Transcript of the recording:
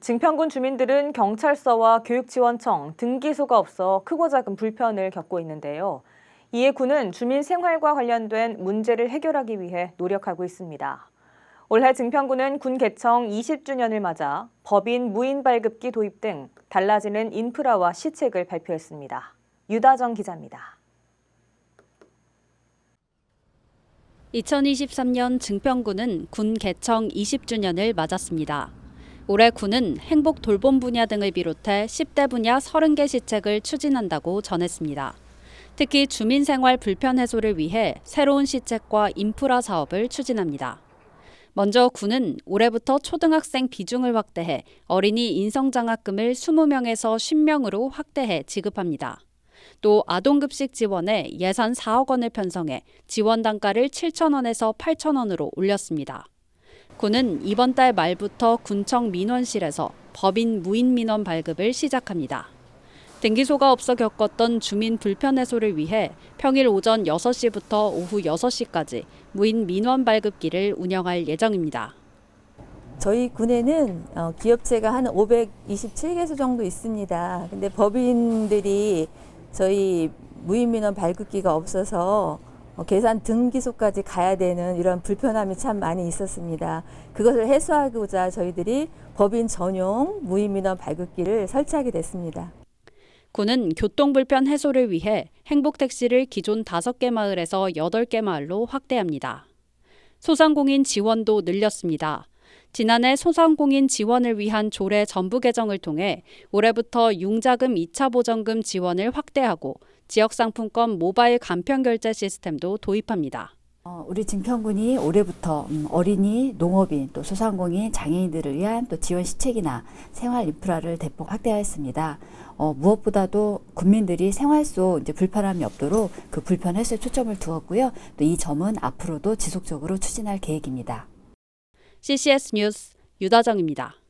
증평군 주민들은 경찰서와 교육지원청, 등기소가 없어 크고 작은 불편을 겪고 있는데요. 이에 군은 주민 생활과 관련된 문제를 해결하기 위해 노력하고 있습니다. 올해 증평군은 군 개청 20주년을 맞아 법인 무인 발급기 도입 등 달라지는 인프라와 시책을 발표했습니다. 유다정 기자입니다. 2023년 증평군은 군 개청 20주년을 맞았습니다. 올해 군은 행복 돌봄 분야 등을 비롯해 10대 분야 30개 시책을 추진한다고 전했습니다. 특히 주민 생활 불편 해소를 위해 새로운 시책과 인프라 사업을 추진합니다. 먼저 군은 올해부터 초등학생 비중을 확대해 어린이 인성장학금을 20명에서 10명으로 확대해 지급합니다. 또 아동급식 지원에 예산 4억 원을 편성해 지원 단가를 7천 원에서 8천 원으로 올렸습니다. 군은 이번 달 말부터 군청 민원실에서 법인 무인 민원 발급을 시작합니다. 등기소가 없어 겪었던 주민 불편 해소를 위해 평일 오전 6시부터 오후 6시까지 무인 민원 발급기를 운영할 예정입니다. 저희 군에는 어, 기업체가 한 527개소 정도 있습니다. 근데 법인들이 저희 무인 민원 발급기가 없어서 어, 계산 등기소까지 가야 되는 이런 불편함이 참 많이 있었습니다. 그것을 해소하고자 저희들이 법인 전용 무인민원 발급기를 설치하게 됐습니다. 군은 교통 불편 해소를 위해 행복택시를 기존 5개 마을에서 8개 마을로 확대합니다. 소상공인 지원도 늘렸습니다. 지난해 소상공인 지원을 위한 조례 전부 개정을 통해 올해부터 융자금 2차 보전금 지원을 확대하고 지역 상품권 모바일 간편 결제 시스템도 도입합니다. 어, 우리 증평군이 올해부터 음, 어린이, 농업인, 또 소상공인, 장애인들을 위한 또 지원 시책이나 생활 인프라를 대폭 확대하였습니다. 어, 무엇보다도 국민들이 생활 속 이제 불편함이 없도록 그 불편 해소에 초점을 두었고요. 또 이 점은 앞으로도 지속적으로 추진할 계획입니다. CCS 뉴스 유다정입니다.